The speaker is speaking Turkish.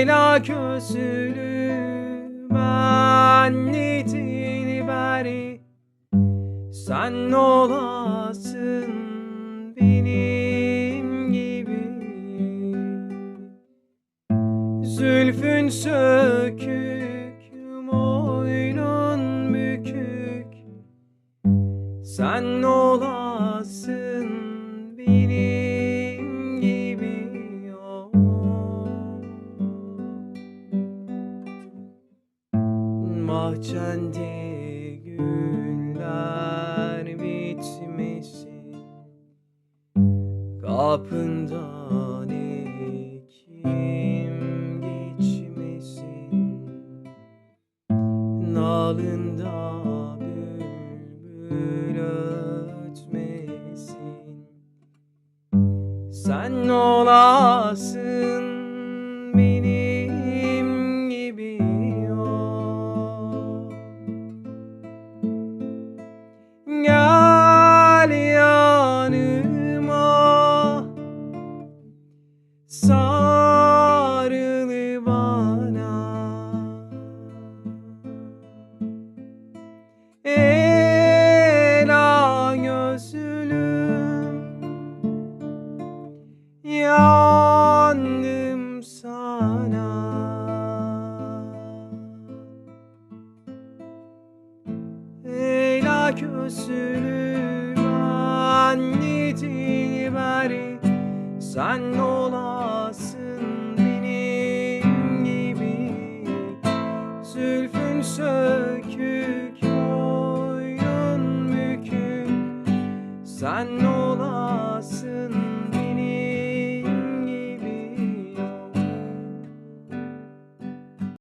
Ela gözlü benli dilberi Sen olasın benim gibi. Zülfün sökük, boynun bükük. Sen olasın Bahçende güller bitmesin. Kapından kim geçmesin. Nalında bülbül ötmesin. Sen olasın sarıl bana. Ela gözlüm yandım sana. Ela gözlüm. Sen olasın benim gibi. Zülfün sökük boyun bükük. Sen olasın